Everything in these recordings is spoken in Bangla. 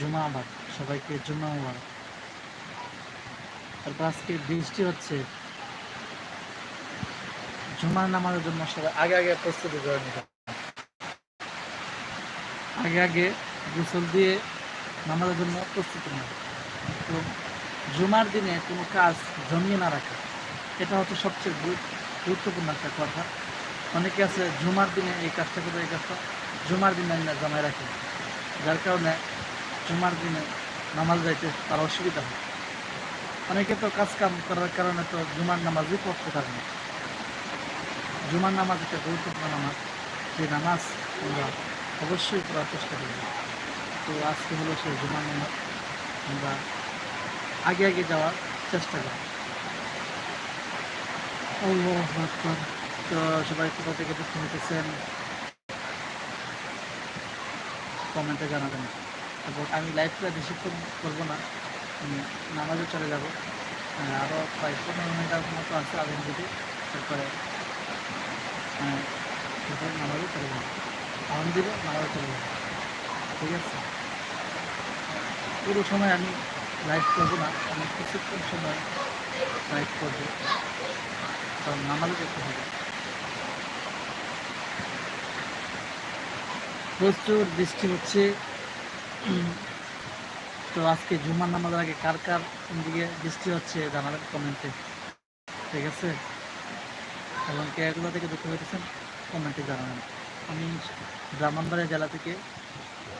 জুমা আবার, সবাইকে জুমা আবার তারপর আজকে বৃষ্টি হচ্ছে। জুমার নামাজের জন্য সবাই আগে আগে প্রস্তুতি করে নিতে আগে আগে গোসল দিয়ে নামাজের জন্য প্রস্তুতি নেওয়া তো জুমার দিনে কোনো কাজ জমিয়ে না রাখা, এটা হচ্ছে সবচেয়ে গুরুত্বপূর্ণ একটা কথা। অনেকে আছে, জুমার দিনে এই কাজটা করে এই কাজটা জুমার দিনে না জমায় রাখে। যার কারণে জুমার দিনে নামাজ যাইতে তার অসুবিধা হয়। অনেকে তো কাজ কাম করার কারণে তো জুমার নামাজই পড়তে পারে না। জুমার নামাজ একটা গুরুত্বপূর্ণ নামাজ। যে নামাজ আমরা অবশ্যই করার চেষ্টা করব। তো আজকে হলো সেই জুমার নামাজ। আমরা আগে আগে যাওয়ার চেষ্টা করি। তো সবাই কোথা থেকে দেখতে নিতেছেন কমেন্টে জানাবেন। এবং আমি লাইভটা বেশিক্ষণ করব না। আমি নামাজে চলে যাব। আরও প্রায় পনেরো মিনিটের মতো আছে আধেন দিকে তারপরে তারপরে নামাজে চলে যাব। আহম দিব নামাজে চলে যাব। ঠিক আছে? পুরো সময় আমি লাইভ করব না। আমি কিছুক্ষণ সময় লাইভ করব। কারণ নামাজে করতে হবে। প্রচুর বৃষ্টি হচ্ছে। তো আজকে জুমার নামাজের আগে কার কার দিকে বৃষ্টি হচ্ছে জানাবেন কমেন্টে, ঠিক আছে? এবং কেয়ারগুলো থেকে যুক্ত হয়েছেন কমেন্টে জানাবেন। আমি ব্রাহ্মণবাড়িয়া জেলা থেকে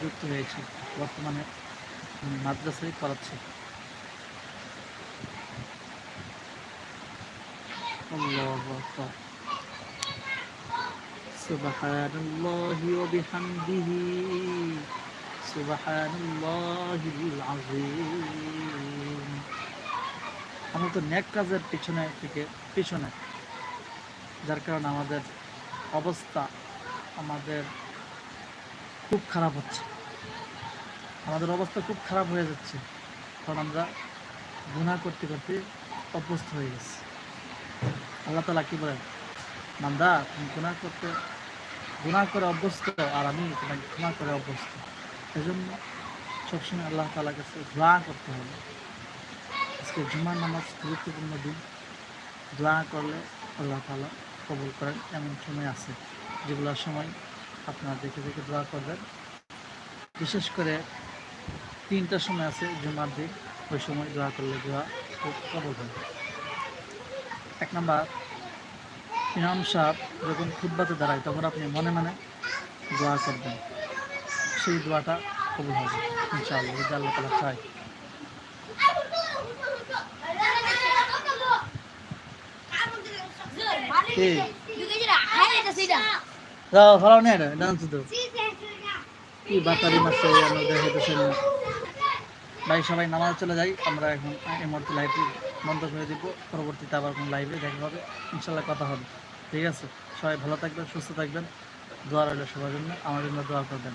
যুক্ত হয়েছি, বর্তমানে মাদ্রাসায় করাচ্ছি সুবহানাল্লাহি ওয়া বিহামদিহি। আমরা তো নেক কাজের পিছনে থেকে পিছনে, যার কারণে আমাদের অবস্থা আমাদের খুব খারাপ হচ্ছে। আমাদের অবস্থা খুব খারাপ হয়ে যাচ্ছে, কারণ আমরা গুনাহ করতে করতে অভ্যস্ত হয়ে গেছি। আল্লাহ তালা কি বলেন? মান্দা তুমি গুনাহ করতে, গুনাহ করে অভ্যস্ত, আর আমি তোমাকে ক্ষমা করে অভ্যস্ত। এই জন্য সবসময় আল্লাহ তালার কাছে দোয়া করতে হবে। আজকে জুমার নামাজ গুরুত্বপূর্ণ দিন। দোয়া করলে আল্লাহ তালা কবল করেন, এমন সময় আছে যেগুলোর সময় আপনারা দেখে দেখে দোয়া করবেন। বিশেষ করে তিনটার সময় আছে জুমার দিন, ওই সময় দোয়া করলে দোয়া কবল হবে। এক নম্বর, ইমাম সাহেব যখন খুদ্বাতে দাঁড়ায়, তখন আপনি মনে মনে দোয়া করবেন। সেই দোয়াটা কবুল হবে ইনশাআল্লাহ যদি আল্লাহ তালা চায়। এই। ভালো নেই রে ডান্স তো কি বাতারি মারছে আমরা ভাই সবাই নামাজ চলে যাই আমরা এখন এই মুহূর্তে লাইভটি বন্ধ করে দিব পরবর্তীতে আবার কোনো লাইভে দেখা হবে ইনশাল্লাহ কথা হবে। ঠিক আছে? সবাই ভালো থাকবেন সুস্থ থাকবেন দোয়া রইল সবার জন্য আমার জন্য দোয়া করবেন